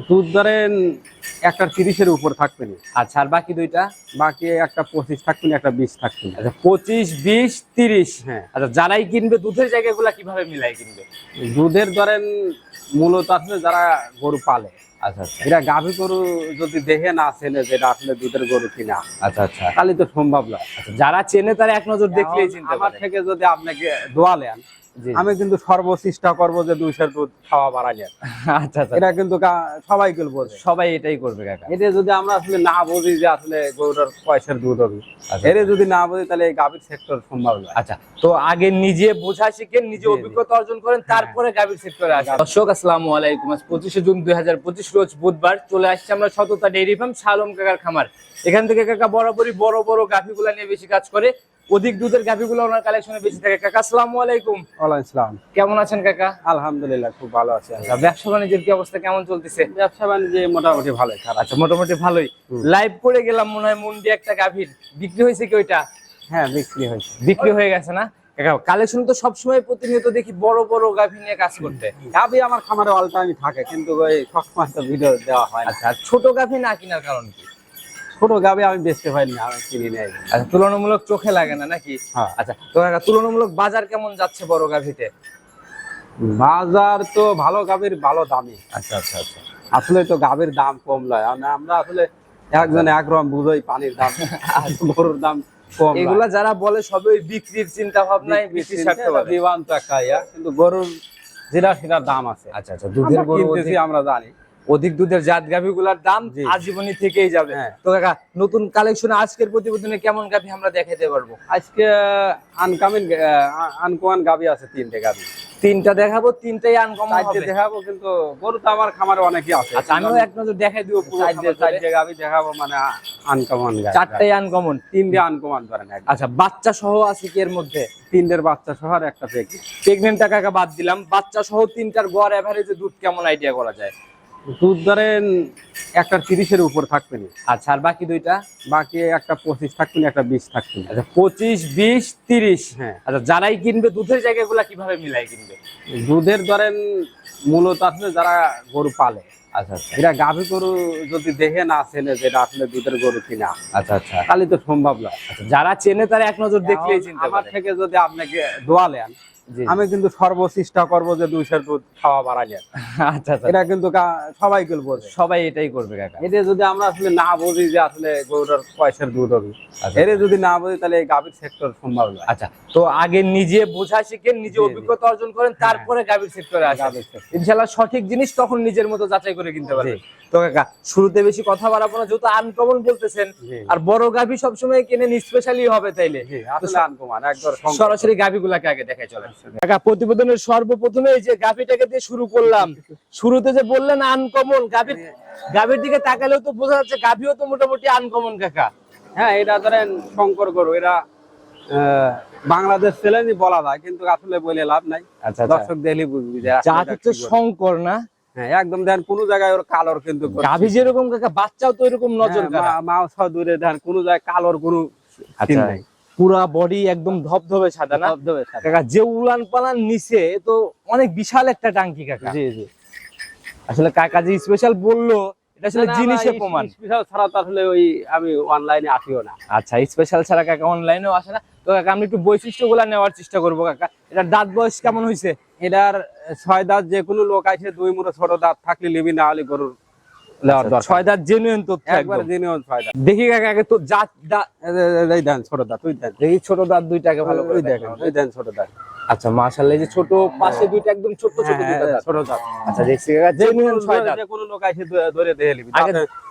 দুধ ধরেন একটা তিরিশের উপর থাকবে না। আচ্ছা আর বাকি দুইটা? বাকি একটা পঁচিশ থাকবে না একটা বিশ থাকবে না। আচ্ছা পঁচিশ বিশ তিরিশ হ্যাঁ। আচ্ছা যারাই কিনবে দুধের জায়গাগুলো কীভাবে মিলাই কিনবে? দুধের ধরেন মূলত আসলে যারা গরু পালে। আচ্ছা আচ্ছা। এটা গাভী গরু যদি দেখে না চেনে যেটা আসলে দুধের গরু কিনা আচ্ছা আচ্ছা। তাহলে তো সম্ভব নয় আচ্ছা, যারা চেনে তারা এক নজর দেখলেই চিনতে আমার থেকে যদি আপনাকে দোয়ালেন জি, আমি কিন্তু সর্বচেষ্টা করব যে দুইশের দুধ খাওয়া বাড়াইলেন আচ্ছা আচ্ছা। এটা কিন্তু সবাই কেউ বোঝে সবাই এটাই করবে কাকা। এটা যদি আমরা আসলে না বুঝি যে আসলে গরুটার পয়সার দুধ হবে। আচ্ছা। এটা যদি না বুঝি তাহলে এই গাভীর সেক্টর সম্ভব নয়। আচ্ছা তো আগে নিজে বোঝা শিখেন নিজে। অভিজ্ঞতা অর্জন করেন তারপরে গাভীর সেক্টরে আসেন। দর্শক আসসালামু আলাইকুম। আজ পঁচিশে জুন দুই হাজার পঁচিশ রোজ বুধবার চলে আসছে আমরা সততা ডেইরি ফার্ম শালম কাকার খামার। এখান থেকে কাকা বরাবরই বড় বড় গাভীগুলা নিয়ে বেশি কাজ করে। অধিক দুধের গাভীগুলো ওনার কালেকশনে বেশি থাকে। কাকা আসসালামু আলাইকুম। ওয়ালাইকুম ইসলাম কেমন আছেন কাকা? আলহামদুলিল্লাহ খুব ভালো আছে। আচ্ছা ব্যবসা বাণিজ্যের কি অবস্থা? কেমন চলতেছে? ব্যবসা বাণিজ্য মোটামুটি ভালোই খারাপ। আচ্ছা মোটামুটি ভালোই। লাইভ করে গেলাম মনে হয় মুন্ডি একটা গাভীর। বিক্রি হয়েছে কি ওইটা? হ্যাঁ বিক্রি হয়েছে। বিক্রি হয়ে গেছে না? কালেকশন তো সবসময় প্রতিনিয়ত দেখি বড় বড় গাভী নিয়ে কাজ করতে। গাভী আমার খামারে অল টাইমই থাকে কিন্তু ওই তো ভিডিও দেওয়া হয় আচ্ছা ছোট গাভী না কেনার কারণ কি? ছোট গাভী আমি বেচতে পারি না আমি কিনি নেই। আচ্ছা তুলনামূলক চোখে লাগে না নাকি? হ্যাঁ। আচ্ছা তো তুলনামূলক বাজার কেমন যাচ্ছে বড় গাভীতে? বাজার তো ভালো গাভীর ভালো দামি। আচ্ছা আচ্ছা আচ্ছা। আসলে তো গাভীর দাম কম আর আমরা আসলে একজন একরকম বুঝোই পানির দাম গরুর দাম কম। এগুলা যারা বলে সবই বিক্রির চিন্তা ভাবনায় বিক্রি একটা কিন্তু গরুর যেটা সেটার দাম আছে। আচ্ছা আচ্ছা দুধের গরু আমরা জানি। অধিক দুধের জাত গাভীগুলার দাম। আজীবনী থেকেই যাবে। হ্যাঁ। তো কাকা নতুন কালেকশন আজকের প্রতিবেদনে কেমন গাভী আমরা দেখাতে পারব? আজকে আনকামিং আনকমান গাভী আছে তিনটে গাভী। তিনটা দেখাবো তিনটাই আনকমন হবে। দেখাবো কিন্তু গরু তো আমার খামারে অনেকই আছে। আচ্ছা আমিও এক নজর দেখাই দিব চারটে চারটে গাভী দেখাবো মানে আনকমন চারটাই আনকমন তিনটে আনকমান ধরেন। আচ্ছা বাচ্চা সহ আছে কি এর মধ্যে? তিনটের বাচ্চা সহ আর একটা পেকি প্রেগনেন্ট টাকাকে বাদ দিলাম বাচ্চা সহ তিনটার গড় এভারেজে দুধ কেমন আইডিয়া করা যায়? দুধ ধরেন একটা তিরিশের উপর থাকবে না। আচ্ছা আর বাকি দুইটা? বাকি একটা পঁচিশ থাকবে না একটা বিশ থাকবে না। আচ্ছা পঁচিশ বিশ তিরিশ? হ্যাঁ। আচ্ছা যারাই কিনবে দুধের জায়গাগুলো কীভাবে মিলাই কিনবে? দুধের ধরেন মূলত আসলে যারা গরু পালে। আচ্ছা আচ্ছা। এটা গাভী গরু যদি দেখে না চেনে যেটা আসলে দুধের গরু কিনা আচ্ছা আচ্ছা। তাহলে তো সম্ভব নয় আচ্ছা যারা চেনে তারা এক নজর দেখলেই চিনতে আমার থেকে যদি আপনাকে দোয়ালেন জি আমি কিন্তু সর্বচেষ্টা করব যে দুইশের দুধ খাওয়া বাড়াইলেন আচ্ছা আচ্ছা। এটা কিন্তু সবাই বোঝে সবাই এটাই করবে কাকা। এটা যদি আমরা আসলে না বুঝি যে আসলে গরুটার পয়সার দুধ হবে আচ্ছা। এটা যদি না বুঝি তাহলে এই গাভীর সেক্টর সম্ভব নয়। আচ্ছা তো আগে নিজে বোঝা শিখেন নিজে। অভিজ্ঞতা অর্জন করেন তারপরে গাভীর সেক্টরে আসেন। ইনশাল্লাহ সঠিক জিনিস তখন নিজের মতো যাচাই করে কিনতে পারবে তো কাকা শুরুতে বেশি কথা বাড়াবো না যেহেতু আনকমন বলতেছেন আর বড় গাভী সবসময় কেনেন স্পেশালি হবে তাইলে। সরাসরি গাভীগুলাকে আগে দেখাই চলেন। কাকা প্রতিবেদনের সর্বপ্রথমে এই যে গাভীটাকে দিয়ে শুরু করলাম। শুরুতে যে বললেন আনকমন গাভীর গাভীর দিকে তাকালেও তো বোঝা যাচ্ছে গাভীও তো মোটামুটি আনকমন কাকা। হ্যাঁ এটা ধরেন শঙ্কর গরু এরা বাংলাদেশ ছেলেনি বলা যায় কিন্তু আসলে বলে লাভ নাই। আচ্ছা দর্শক দেখলে বুঝবি যে শঙ্কর না? হ্যাঁ একদম দেন কোন জায়গায় ওর কালোর কিন্তু। গাভী যেরকম কাকা বাচ্চাও তো এরকম নজর হ্যাঁ, মা- দূরে দেন কোন জায়গায় কালোর গরু আচ্ছা। নাই। পুরা বডি একদম ধবধবে সাদা না? ধবধবে সাদা। কাকা যে উলান পালান নিচে তো অনেক বিশাল একটা টাঙ্কি কাকা। জি জি। আসলে কাকা যে স্পেশাল বলল এটা আসলে জিনিসে প্রমাণ। স্পেশাল ছাড়া তো আসলে ওই আমি অনলাইনে আসিও না। আচ্ছা স্পেশাল ছাড়া কাকা অনলাইনেও আসে না। তো কাকা আমি একটু বৈশিষ্ট্যগুলো নেওয়ার চেষ্টা করব কাকা। এটার দাঁত বয়স কেমন হয়েছে এটার ছয় দাঁত যে কোনো লোক আছে দুই মুড়ো ছোট দাঁত থাকলে লিবি না হলে গরুর লেওয়ার দরকার ছয় দাঁত জেনুইন তথ্য একবার ছয় দাঁত দেখি কাকা আগে তো জাত এই দেন ছোট দাঁত ওই দেন। দেখি ছোট দাঁত দুইটাকে ভালো করে ওই দেখেন। দেখেন ওই দেন ছোট দাঁত আচ্ছা মাশাআল্লাহ যে ছোট পাশে দুইটা একদম ছোট ছোট হ্যাঁ, দুইটা হ্যাঁ, ছোট দাঁত। আচ্ছা দেখছি কাকা জেনুইন ছয় দাঁত। যে কোনো লোক আসে ধরে- দেখে লিবি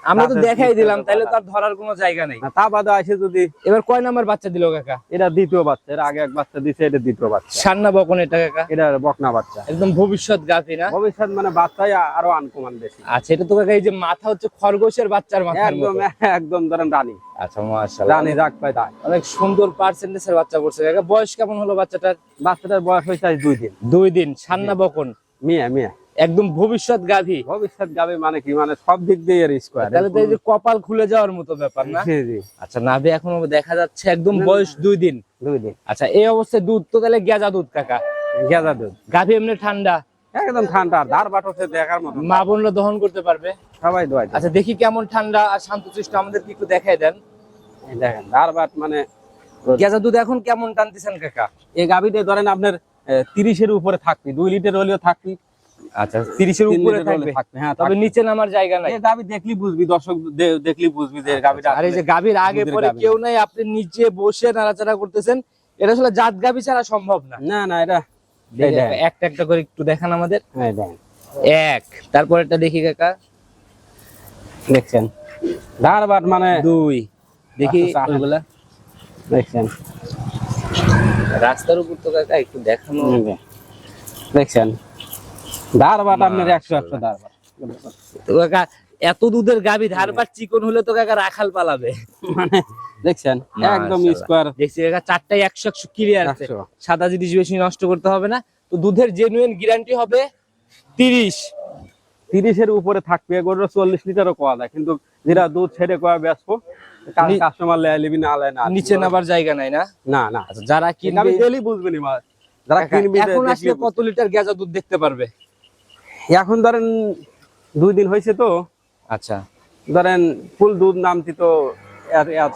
আমরা তো দেখাই দিলাম তো তাইলে ভালো। তার ধরার কোনো জায়গা নেই। না, তা বাদে আসে যদি এবার কয় নাম্বার বাচ্চা দিল কাকা? এটা দ্বিতীয় বাচ্চা এর আগে এক বাচ্চা দিছে এটা দ্বিতীয় বাচ্চা। সান্না বকন এটা কাকা? এটা বকনা বাচ্চা। একদম ভবিষ্যৎ গাভী না? ভবিষ্যৎ মানে বাচ্চাই আরও আনকমান বেশি। আচ্ছা এটা তো কাকা এই যে মাথা হচ্ছে খরগোশের বাচ্চার মাথা একদম একদম ধরেন রানী। আচ্ছা মাশাআল্লাহ। রানী রাখ পায় তাই অনেক সুন্দর পার্সেন্টেজের বাচ্চা কাকা বয়স কেমন হলো বাচ্চাটার? বাচ্চাটার বয়স হয়েছে আজ দুই দিন। দুই দিন সান্না বকন। মিয়া মিয়া। একদম ভবিষ্যৎ গাভী। ভবিষ্যৎ যাবে মানে কি? মানে সব দিক দিয়ে এর স্কোয়ার তাহলে তো এই যে কপাল খুলে যাওয়ার মতো ব্যাপার না? জি জি। আচ্ছা নাভি এখনও দেখা যাচ্ছে একদম বয়স দুই দিন। দুই দিন। আচ্ছা এই অবস্থায় দুধ তো তাহলে গেজা দুধ কাকা। গেঁদা দুধ। গাভী এমনি ঠান্ডা? একদম ঠান্ডা ধার বাট হচ্ছে দেখার মতো। মা বোনরা দহন করতে পারবে? সবাই দোয়াই আচ্ছা দেখি কেমন ঠান্ডা আর শান্তশিষ্ট আমাদেরকে একটু দেখাই দেন। দেখেন ধার বাট মানে গেজা দুধ এখন কেমন টানতেছেন কাকা? এই গাভিতে ধরেন আপনার তিরিশের উপরে থাকবে দুই লিটার হলেও থাকবে আচ্ছা তিরিশের উপরে থাকবে? হ্যাঁ তবে নিচে নামার জায়গা নাই। দেখলি বুঝবি দর্শক দে- দেখলি বুঝবি যে গাভিটা আর এই যে গাভীর আগে পরে কেউ নাই আপনি নিচে বসে নাড়াচাড়া করতেছেন। এটা আসলে জাত গাভী ছাড়া সম্ভব না। না না এটা। একটা একটা করে একটু দেখান আমাদের। এক তারপর একটা দেখি কাকা। দেখছেন? ধার বাট মানে দুই দেখি আচ্ছা, আচ্ছা। ওইগুলা। দেখছেন? রাস্তার উপর তো কাকা একটু দেখানো। দেখছেন? ধার বাট আপনার একশো একশো ধার বাট তো কাকা এত দুধের গাভী ধারবার চিকন হলে তো কাকা রাখাল পালাবে। মানে দেখছেন? একদম। স্কোয়ার দেখছি কাকা চারটায় একশো একশো ক্লিয়ার আছে। সাদা জিনিস বেশি নষ্ট করতে হবে না। তো দুধের জেনুইন গ্যারান্টি হবে তিরিশ। তিরিশের উপরে থাকবে গরুর চল্লিশ লিটারও কোয়া যায়। কিন্তু যেটা দুধ ছেড়ে কোয়া বেসবো কাস্টমার লিবি না না নিচে নামার জায়গা নাই না? না না। আচ্ছা যারা কিনবি কিনবে ডেলি বুঝবেনি মাছ যারা কাকা, এখন আসলে কত লিটার গেজা দুধ দেখতে পারবে? এখন ধরেন দুই দিন হয়েছে তো। আচ্ছা। ধরেন ফুল দুধ নামতি তো এক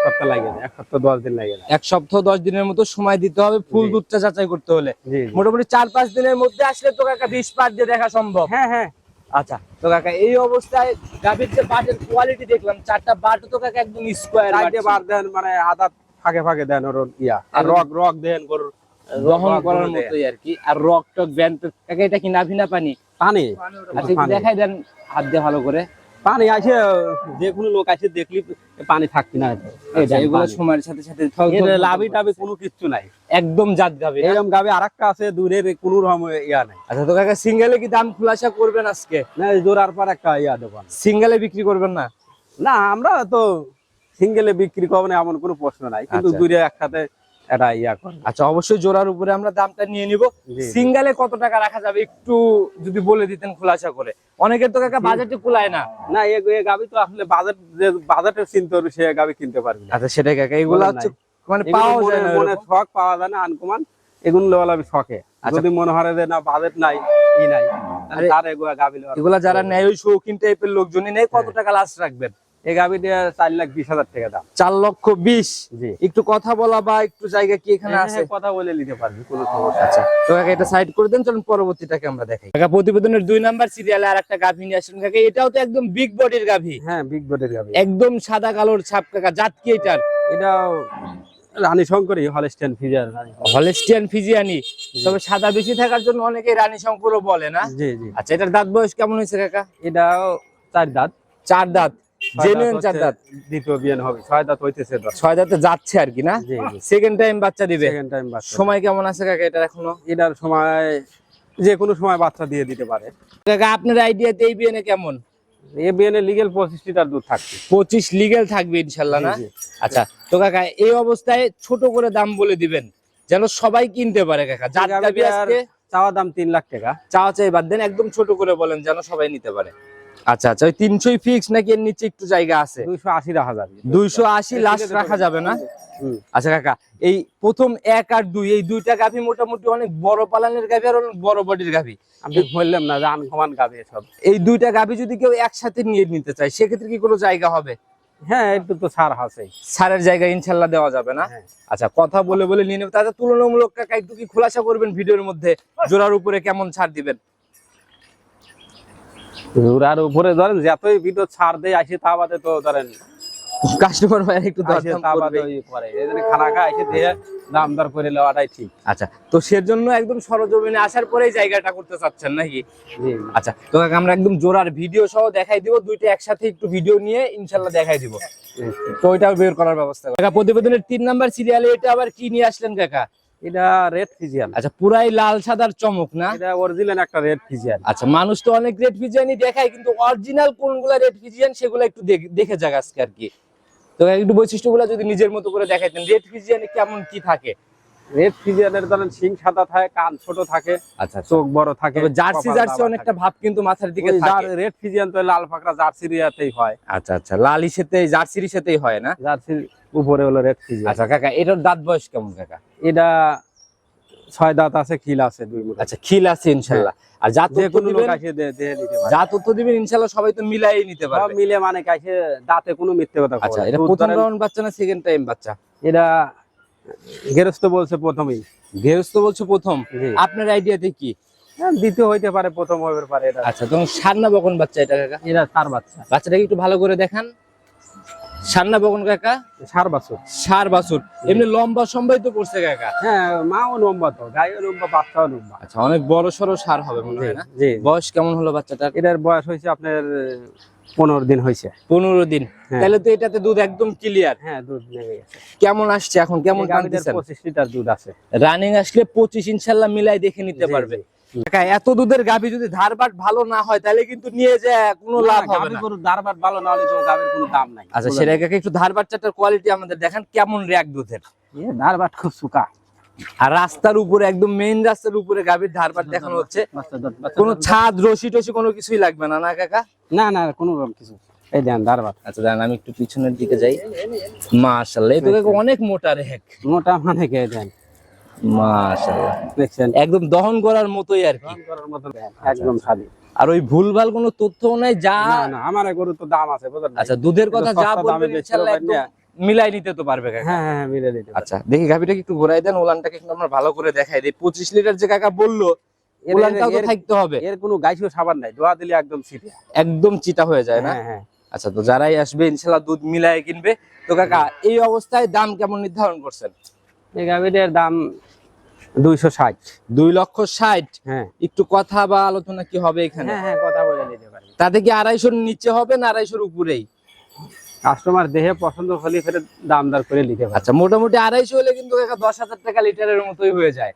সপ্তাহ লাগে এক সপ্তাহ দশ দিন লাগে এক সপ্তাহ দশ দিনের মতো সময় দিতে হবে ফুল দুধটা যাচাই করতে হলে। মোটামুটি চার পাঁচ দিনের মধ্যে আসলে তো কাকা বিশ পাট দিয়ে দেখা সম্ভব। হ্যাঁ হ্যাঁ। আচ্ছা তো কাকা এই অবস্থায় গাভীর যে বাটের কোয়ালিটি দেখলাম চারটা বাট তো কাকা একদম স্কোয়ার বার দেন মানে আদা ফাঁকে ফাঁকে দেন ওর ইয়া আর একদম। রক রক দেন গরুর দহন রক করার মতোই আর কি। আর রক টক ব্যান্ড কাকা এটা কি পানি? পানি। আচ্ছা একটু দেখাই দেন হাত দিয়ে ভালো করে। পানি আসে যে কোনো লোক আসে দেখলি পানি থাকবি না। এই আচ্ছা, এগুলো সময়ের সাথে সাথে লাভি করতেছে। কোনো কিচ্ছু নাই। একদম জাত গাবে? এরকম গাবি আর একটা আছে দূরের কোনো রকম ইয়া নাই। আচ্ছা তো কাকা সিঙ্গেলে কি দাম খুলাসা করবেন আজকে? না জোড়ার পর একটা ইয়া দোকান সিঙ্গেলে বিক্রি করবেন না? না আমরা তো সিঙ্গেলে বিক্রি করব না এমন কোনো প্রশ্ন নাই। কিন্তু আচ্ছা। দূরে একসাথে এটা ইয়া করে। আচ্ছা অবশ্যই জোড়ার উপরে আমরা দামটা নিয়ে নিব। সিঙ্গেলে কত টাকা রাখা যাবে একটু যদি বলে দিতেন খোলাসা করে। অনেকের তো কাকা বাজেটে কুলায় না। না এ গাবি তো আসলে বাজেট যে বাজেটের চিন্তা হবে সে গাবি কিনতে পারবি আচ্ছা সেটাই কাকা এগুলো হচ্ছে মানে পাওয়া যায় না মনে শখ পাওয়া যায় না আনকমান। এগুলো লেওয়াল আমি শখে। আচ্ছা। যদি মনে হয় যে না বাজেট নাই ই নাই তার এগুলো গাবি এগুলা যারা নেয় ওই শৌখিন টাইপের লোকজনই নেই কত টাকা লাস্ট রাখবেন? এই দিয়ে চার লাখ বিশ হাজার টাকা দাম। চার লক্ষ বিশ? জি। একটু কথা বলা বা একটু জায়গা কি এখানে আছে? কথা বলে নিতে পারবি কোনো সমস্যা আচ্ছা তো কাকা এটা সাইড করে দেন চলুন পরবর্তীটাকে আমরা দেখাই। কাকা প্রতিবেদনের দুই নাম্বার সিরিয়ালে আর একটা গাভী নিয়ে কাকা এটাও তো একদম বিগ বডির গাভী। হ্যাঁ বিগ বডির গাবি একদম সাদা কালোর ছাপ কাকা জাত কি এটার? এটা রানী হলেস্টিয়ান ফিজিয়ানি তবে সাদা বেশি থাকার জন্য অনেকে রানী শঙ্করও বলে না? জি জি। আচ্ছা এটার দাঁত বয়স কেমন হয়েছে কাকা? এটাও চার দাঁত। চার দাঁত। জেনুইন দাঁত চার দাঁত। দ্বিতীয় বিয়ে হবে ছয় দাঁত হইতেছে দশ ছয় দাঁতে যাচ্ছে আর কি না? সেকেন্ড টাইম বাচ্চা দিবে। সেকেন্ড টাইম বাচ্চা সময় কেমন আছে কাকা এটা এখনও? এটার সময় যে কোনো সময় বাচ্চা দিয়ে দিতে পারে। কাকা আপনার আইডিয়াতে এই বিয়ে কেমন? এ বিএনএ লিগেল পঁচিশ লিটার দুধ থাকছে পঁচিশ লিগেল থাকবে ইনশাল্লাহ না। আচ্ছা তো কাকা এই অবস্থায় ছোট করে দাম বলে দিবেন যেন সবাই কিনতে পারে কাকা। যার গাভী আজকে চাওয়া দাম তিন লাখ টাকা। চাওয়া চাই বাদ দেন একদম ছোট করে বলেন যেন সবাই নিতে পারে। আচ্ছা আচ্ছা ওই তিনশোই ফিক্স নাকি এর নিচে একটু জায়গা আছে? দুইশো আশি রাখা যাবে। দুইশো আশি লাস্ট রাখা যাবে না? আচ্ছা কাকা এই প্রথম এক আর দুই এই দুইটা গাভী মোটামুটি অনেক বড় পালানের গাভী আর অনেক বড় বডির গাভী? আমি বললাম না যে আনকমান গাবে সব এই দুইটা গাভী যদি কেউ একসাথে নিয়ে নিতে চায় সেক্ষেত্রে কি কোনো জায়গা হবে? হ্যাঁ একটু তো ছাড় আছে। সারের জায়গা ইনশাল্লাহ দেওয়া যাবে না? হ্যাঁ। আচ্ছা কথা বলে বলে নিয়ে নেবে। তাতে তুলনামূলক কাকা একটু কি খোলাসা করবেন ভিডিওর মধ্যে? জোড়ার উপরে কেমন ছাড় দিবেন? আর উপরে ধরেন যতই ভিডিও ছাড় দেয় আসে তা বাদে তো ধরেন কাস্টমার ভাই একটু দরদাম তা বাদে করবে করে। এই জন্য খানা খায় এসে দিয়ে দাম দর করে নেওয়াটাই ঠিক। আচ্ছা তো সেজন্য একদম সরজমিনে আসার পরেই জায়গাটা করতে চাচ্ছেন নাকি? আচ্ছা তো আমরা একদম জোড়ার ভিডিও সহ দেখাই দিব দুইটা একসাথে একটু ভিডিও নিয়ে ইনশাল্লাহ দেখাই দিব। তো ওইটাও বের করার ব্যবস্থা। কাকা প্রতিবেদনের তিন নাম্বার সিরিয়ালে এটা আবার কি নিয়ে আসলেন কাকা? এটা রেড ফিজিয়ান আচ্ছা পুরাই লাল সাদার চমক না? এটা অরিজিনাল একটা রেড ফিজিয়ান আচ্ছা মানুষ তো অনেক রেড ফিজিয়ানই দেখায় কিন্তু অরিজিনাল কোনগুলা রেড ফিজিয়ান সেগুলো একটু দেখে যাক আজকে আর কি। তো একটু বৈশিষ্ট্যগুলো যদি নিজের মতো করে দেখাইতেন রেড ফিজিয়ানে কেমন কি থাকে? রেড ফিজিয়ানের ধরেন সিং সাদা থাকে কান ছোট থাকে আচ্ছা চোখ বড় থাকে জার্সি জার্সি অনেকটা ভাব কিন্তু মাথার দিকে থাকে। রেড ফিজিয়ান তো লাল ফাকড়া জার্সির ইয়াতেই হয়। আচ্ছা আচ্ছা লাল ইসেতে জার্সির ইসেতেই হয় না? জার্সির উপরে হলো রেড ফিজিয়ান আচ্ছা কাকা এটার দাঁত বয়স কেমন কাকা? এটা ছয় দাঁত আছে খিল আছে দুই মুখ আচ্ছা খিল আছে ইনশাল্লাহ। আর যা যে কোনো লোক আসে যা তথ্য দিবেন ইনশাল্লাহ সবাই তো মিলাই নিতে পারবে। মিলে মানে কাছে দাঁতে কোনো মিথ্যে কথা আচ্ছা এটা প্রথম রাউন্ড বাচ্চা না সেকেন্ড টাইম বাচ্চা? এটা গেরস্ত বলছে প্রথমেই। গেরস্ত বলছে প্রথম। আপনার আইডিয়াতে কি? হ্যাঁ, দ্বিতীয় হইতে পারে প্রথম হইতে পারে এটা। আচ্ছা তখন সান্না বকন বাচ্চা এটা কাকা? এটা তার বাচ্চা। বাচ্চাটাকে একটু ভালো করে দেখান। সান্না বকন কাকা? সার বাছুর। সার বাছুর। এমনি লম্বা সম্বাই তো পড়ছে কাকা। হ্যাঁ মাও লম্বা তো গায়েও লম্বা বাচ্চাও লম্বা। আচ্ছা অনেক বড় সড়ো সার হবে মনে হয় না? জি। বয়স কেমন হলো বাচ্চাটার? এটার বয়স হয়েছে আপনার পনেরো দিন হয়েছে। পনেরো দিন। হ্যাঁ। তাহলে তো এটাতে দুধ একদম ক্লিয়ার হ্যাঁ দুধ নেমে গেছে। কেমন আসছে এখন? কেমন পঁচিশ লিটার দুধ আছে। রানিং আসলে পঁচিশ ইনশাল্লাহ মিলাই দেখে নিতে পারবে। এত দুধের গাভী যদি ধারবাট ভালো না হয় তাহলে কিন্তু নিয়ে যায় কোনো লাভ হবে না। গরুর দারবাট ভালো না হলে গাভীর কোনো দাম নাই। আচ্ছা সেটা একটু ধারবাট চারটার কোয়ালিটি আমাদের দেখান কেমন র্যাক দুধের? এ দারবাট খুব সুকা। আর রাস্তার উপরে একদম মেইন রাস্তার উপরে গাভীর ধারবাট দেখানো হচ্ছে। কোনো ছাদ রশি টসি কোনো কিছুই লাগবে না না কাকা? না না কোনো রকম কিছু। এই দেন দারবাট আচ্ছা দাঁড়ান আমি একটু পিছনের দিকে যাই। মাশাল্লাহ এই তো কাকা অনেক মোটা রেক মোটা মানে কে দেন? দেখছেন? একদম দহন করার মতোই আর কি। দেন, একদম স্বাধীন। আর ওই ভুলভাল কোনো তথ্যও নাই যা না আমার গরু তো দাম আছে বুঝলেন আচ্ছা দুধের কথা যা বলবেন ইনশাআল্লাহ একদম মিলাই নিতে তো পারবে কাকা। হ্যাঁ হ্যাঁ হ্যাঁ, আচ্ছা দেখি গাভিটাকে একটু ঘোরাই দেন ওলানটাকে একটু আমরা ভালো করে দেখাই দিই। পঁচিশ লিটার যে কাকা বলল ওলানটাও তো থাকতে হবে। এর কোনো গাইছিও সাবান নাই দোয়া দিলে একদম সিটে একদম চিটা হয়ে যায় না? হ্যাঁ হ্যাঁ। আচ্ছা তো যারাই আসবে ইনশাল্লাহ দুধ মিলাই কিনবে। তো কাকা এই অবস্থায় দাম কেমন নির্ধারণ করছেন? এই গাভীটার দাম দুইশো ষাট। দুই লক্ষ ষাট? হ্যাঁ। একটু কথা বা আলোচনা কি হবে এখানে? হ্যাঁ হ্যাঁ কথা বলে নিতে পারি। তাতে কি আড়াইশোর নিচে হবে না আড়াইশোর উপরেই? কাস্টমার দেহে পছন্দ হলে ফের দাম দর করে নিতে পারে। আচ্ছা মোটামুটি আড়াইশো হলে কিন্তু দশ হাজার টাকা লিটারের মতোই হয়ে যায়।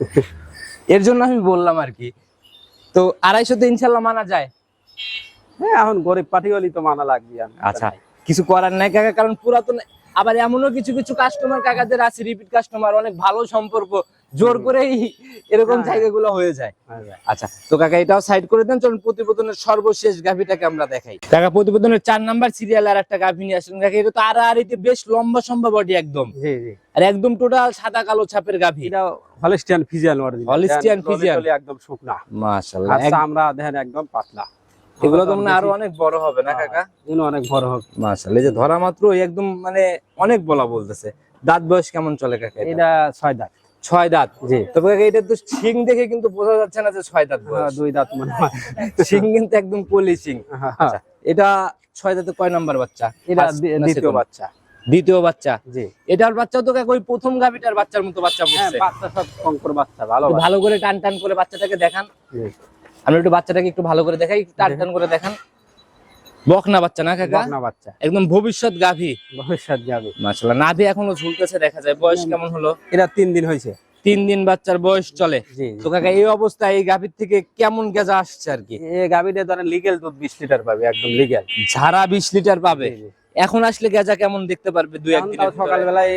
এর জন্য আমি বললাম আর কি। তো আড়াইশোতে ইনশাল্লাহ মানা যায়। হ্যাঁ এখন গরিব হলেই তো মানা লাগবে আচ্ছা কিছু করার নাই কাকা কারণ পুরাতন আবার এমনও কিছু কিছু কাস্টমার কাকাদের আছে রিপিট কাস্টমার অনেক ভালো সম্পর্ক। জোর করেই এরকম হ্যাঁ। জায়গাগুলো হয়ে যায়। আচ্ছা। আচ্ছা তো কাকা এটাও সাইড করে দেন চলুন প্রতিবেদনের সর্বশেষ গাভিটাকে আমরা দেখাই। কাকা প্রতিবেদনের চার নাম্বার সিরিয়াল আর একটা গাভি নিয়ে আসলেন কাকা এটা তো আড়াআড়িতে বেশ লম্বা সম্ভব বডি একদম। আর একদম টোটাল সাদা কালো ছাপের গাভি। এটা Holstein Friesian original Holstein Friesian। একদম শুকনা। মাশাআল্লাহ। আর চামড়া দেখেন একদম পাতলা। এগুলো তো মানে আরও অনেক বড় হবে না কাকা? এগুলো অনেক বড় হবে। মাশাআল্লাহ এই যে ধরা মাত্র একদম মানে অনেক বলা বলতেছে। দাঁত বয়স কেমন চলে কাকা এটা? ছয় দাঁত। ছয় দাঁত? জি। তবে কাকা এটা তো শিং দেখে কিন্তু বোঝা যাচ্ছে না যে ছয় দাঁত হ্যাঁ, দুই দাঁত মনে হয়। শিং কিন্তু একদম পলি শিং। হ্যাঁ, আচ্ছা এটা ছয় দাঁতে কয় নাম্বার বাচ্চা? এটা দ্বিতীয় বাচ্চা। দ্বিতীয় বাচ্চা? জি। এটার বাচ্চা তো কাকা ওই প্রথম গাভিটার বাচ্চার মতো বাচ্চা হ্যাঁ বাচ্চা সব কঙ্কর বাচ্চা ভালো ভালো করে টান টান করে বাচ্চাটাকে দেখান। জি। আমরা একটু বাচ্চাটাকে একটু ভালো করে দেখাই একটু টান করে দেখান। বকনা বাচ্চা না কাকা? বকনা বাচ্চা। একদম ভবিষ্যৎ গাভী। ভবিষ্যৎ যাবে মাশাআল্লাহ নাভি এখনও ঝুলতেছে দেখা যায়। বয়স কেমন হলো? এটা তিন দিন হয়েছে। তিন দিন বাচ্চার বয়স চলে। তো কাকা এই অবস্থায় এই গাভীর থেকে কেমন গেজা আসছে আর কি? এই গাভীটা ধরেন লিগেল দুধ বিশ লিটার পাবে একদম লিগেল ঝাড়া বিশ লিটার পাবে। এখন আসলে গেজা কেমন দেখতে পারবে দুই একদিন সকালবেলায়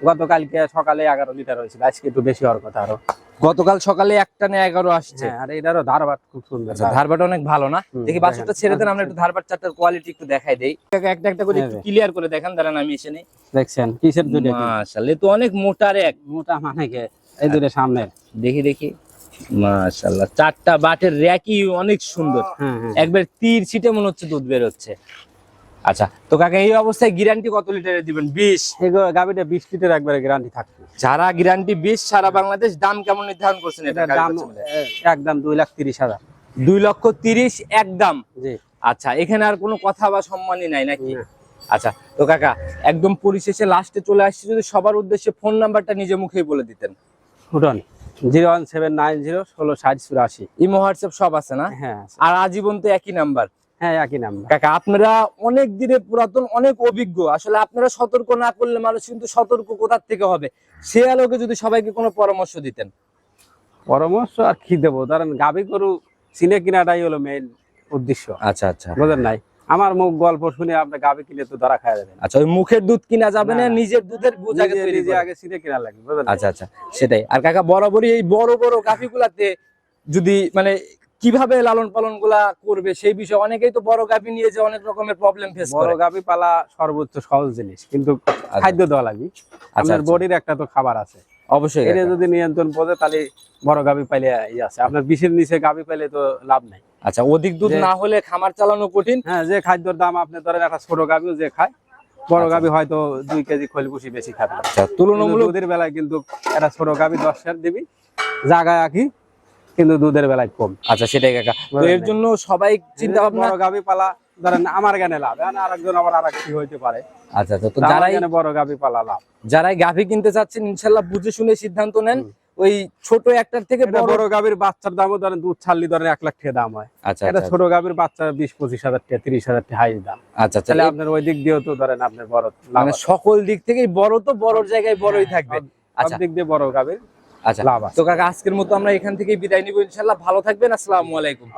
গতকালকে সকালে এগারো লিটার হয়েছিল আজকে একটু বেশি হওয়ার কথা আরও। গতকাল সকালে একটা না এগারো আসছে। হ্যাঁ আর এটারও ধারবাট খুব সুন্দর। আচ্ছা ধারবাট অনেক ভালো না? দেখি বাছুরটা ছেড়ে দেন আমরা একটু ধারবাট চারটার কোয়ালিটি একটু দেখাই দেই। একটা একটা করে একটু হ্যাঁ, ক্লিয়ার করে দেখান দাঁড়ান আমি এসে নেই। দেখছেন কিসের দুধ মাশাআল্লাহ তো অনেক মোটার এক মোটা মানে কে? এই দুধের সামনে দেখি দেখি। মাশাআল্লাহ চারটা বাটের র্যাকই অনেক সুন্দর। হ্যাঁ হ্যাঁ। একবার তীর ছিটে মনে হচ্ছে দুধ বের হচ্ছে আচ্ছা তো কাকা এই অবস্থায় গ্যারান্টি কত লিটারে দিবেন? বিশ? গাভীটা বিশ লিটার একবারে গ্যারান্টি থাকবে। যারা গ্যারান্টি বিশ সারা বাংলাদেশ দাম কেমন নির্ধারণ করছেন এটা দাম একদম দুই লাখ তিরিশ হাজার। দুই লক্ষ তিরিশ একদম আচ্ছা এখানে আর কোনো কথা বা সম্মানই নাই নাকি? আচ্ছা তো কাকা একদম পরিশেষে লাস্টে চলে আসছে যদি সবার উদ্দেশ্যে ফোন নাম্বারটা নিজে মুখেই বলে দিতেন। ফুটন zero one seven nine zero ষোলো ষাট চুরাশি। ইমো হোয়াটসঅ্যাপ সব আছে না? হ্যাঁ আর আজীবন তো একই নাম্বার হ্যাঁ একই নাম্বার কাকা আপনারা অনেক দিনের পুরাতন অনেক অভিজ্ঞ। আসলে আপনারা সতর্ক না করলে মানুষ কিন্তু সতর্ক কোথার থেকে হবে? সে আলোকে যদি সবাইকে কোনো পরামর্শ দিতেন। পরামর্শ আর কি দেবো? ধরেন গাভী গরু চিনে কিনাটাই হলো মেইন উদ্দেশ্য। আচ্ছা আচ্ছা। বুঝলেন নাই? আমার মুখ গল্প শুনে আপনি গাভী কিনে তো ধরা খাওয়া যাবেন আচ্ছা ওই মুখের দুধ কিনা যাবে না। নিজের দুধের বুঝ আগে নিজে- চিনে কিনা লাগবে আচ্ছা আচ্ছা। সেটাই। আর কাকা বরাবরই এই বড় বড় গাফিগুলাতে যদি মানে কীভাবে লালন পালনগুলা করবে সেই বিষয়ে অনেকেই তো বড় গাভি নিয়ে যে অনেক রকমের প্রবলেম ফেস বড় করে। গাভী পালা সর্বোচ্চ সহজ জিনিস কিন্তু খাদ্য দেওয়া লাগবে। আপনার আচ্ছা। বডির একটা তো খাবার আছে। অবশ্যই। এটা যদি নিয়ন্ত্রণ পড়ে তাহলে বড় গাবি পাইলে ই আছে। আপনার বিশের নিচে গাবি পাইলে তো লাভ নাই। আচ্ছা অধিক দুধ না হলে খামার চালানো কঠিন। হ্যাঁ যে খাদ্যর দাম আপনি ধরেন একটা ছোট গাবিও যে খায় বড় আচ্ছা। গাবি হয়তো দুই কেজি খোল ভুসি বেশি খাবে। আচ্ছা তুলনামূলক দুধের বেলায় কিন্তু একটা ছোট গাবি দশ সার দিবি জায়গায় আঁকি কিন্তু দুধের বেলায় কম। আচ্ছা সেটাই কাকা। তো এর জন্য সবাই চিন্তা ভাবনা গাবি পালা ধরেন আমার জ্ঞানে লাভ আর আরেকজন আবার আর কি হইতে পারে। আচ্ছা তো যারাই বড় গাবি পালা লাভ। যারাই গাভী কিনতে চাচ্ছেন ইনশাল্লাহ বুঝে শুনে সিদ্ধান্ত নেন। ওই ছোট একটার থেকে বড় গাবির বাচ্চার দামও ধরেন দুধ ছাড়লি ধরেন এক লাখ টাকা দাম হয়। আচ্ছা এটা আচ্ছা। ছোট গাবির বাচ্চা বিশ পঁচিশ হাজার টাকা তিরিশ হাজার টাকা হাই দাম। আচ্ছা আচ্ছা। তাহলে আপনার ওই দিক দিয়েও তো ধরেন আপনার বড় মানে সকল দিক থেকেই বড় তো বড় জায়গায় বড়ই হ্যাঁ, থাকবে। আচ্ছা। দিক দিয়ে বড় গাবির আচ্ছা তো কাকা আজকের মতো আমরা এখান থেকে বিদায় নিব ইনশাল্লাহ। ভালো থাকবেন আসসালামু আলাইকুম।